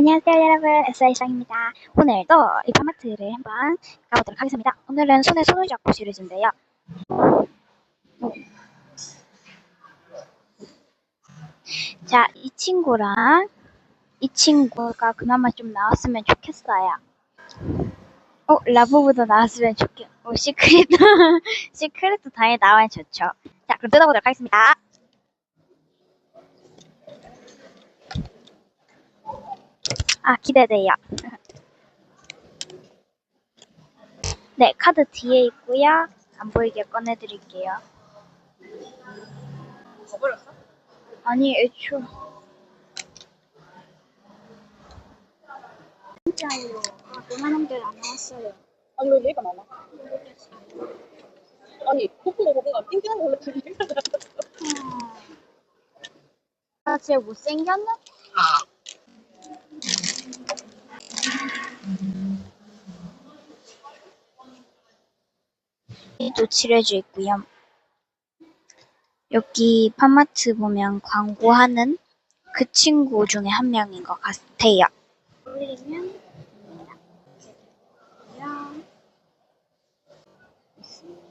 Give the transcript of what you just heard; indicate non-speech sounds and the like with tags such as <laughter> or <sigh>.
안녕하세요 여러분 SI상입니다. 오늘도 이 파마트를 한번 가보도록 하겠습니다. 오늘은 손에 손을 잡고 시리즈인데요. 자, 이 친구랑 이 친구가 그나마 좀 나왔으면 좋겠어요. 어, 라부부도 나왔으면 좋겠, 어, 시크릿도, <laughs> 시크릿도 당연히 나와야 좋죠. 자, 그럼 뜯어보도록 하겠습니다. 아, 기대돼요. 네, 카드 뒤에 있고요. 안 보이게 꺼내드릴게요. 버렸어? 아니, 애초. 진짜요. 아, 그만한들 안 나왔어요. 아니 왜 얘가 많아? 아니 코코가 뭔가 띵띵한 되게 얘가 아, 쟤 못생겼나? 또 칠해져 있고요. 여기 파마트 보면 광고하는 그 친구 중에 한 명인 것 같아요. 올리면 됩니다. 있습니다.